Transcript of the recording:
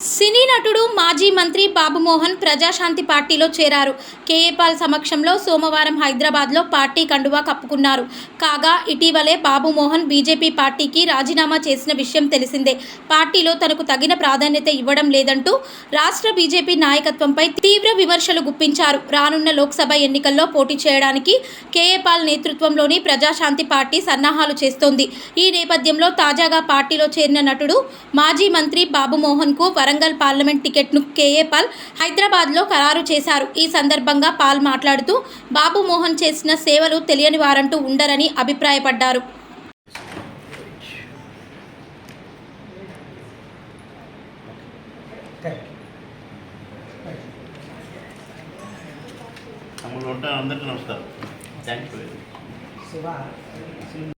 సినీ నటుడు మాజీ మంత్రి బాబుమోహన్ ప్రజాశాంతి పార్టీలో చేరారు. కేఏపాల్ సమక్షంలో సోమవారం హైదరాబాద్లో పార్టీ కండువా కప్పుకున్నారు. కాగా ఇటీవలే బాబుమోహన్ బీజేపీ పార్టీకి రాజీనామా చేసిన విషయం తెలిసిందే. పార్టీలో తనకు తగిన ప్రాధాన్యత ఇవ్వడం లేదంటూ రాష్ట్ర బీజేపీ నాయకత్వంపై తీవ్ర విమర్శలు గుప్పించారు. రానున్న లోక్సభ ఎన్నికల్లో పోటీ చేయడానికి కేఏపాల్ నేతృత్వంలోని ప్రజాశాంతి పార్టీ సన్నాహాలు చేస్తోంది. ఈ నేపథ్యంలో తాజాగా పార్టీలో చేరిన నటుడు మాజీ మంత్రి బాబుమోహన్కు వరంగల్ పార్లమెంట్ టికెట్ను కేఏ పాల్ హైదరాబాద్లో ఖరారు చేశారు. ఈ సందర్భంగా పాల్ మాట్లాడుతూ బాబుమోహన్ చేసిన సేవలు తెలియని వారంటూ ఉండరని అభిప్రాయపడ్డారు. అందరికీ నమస్కారం. Thank you Shiva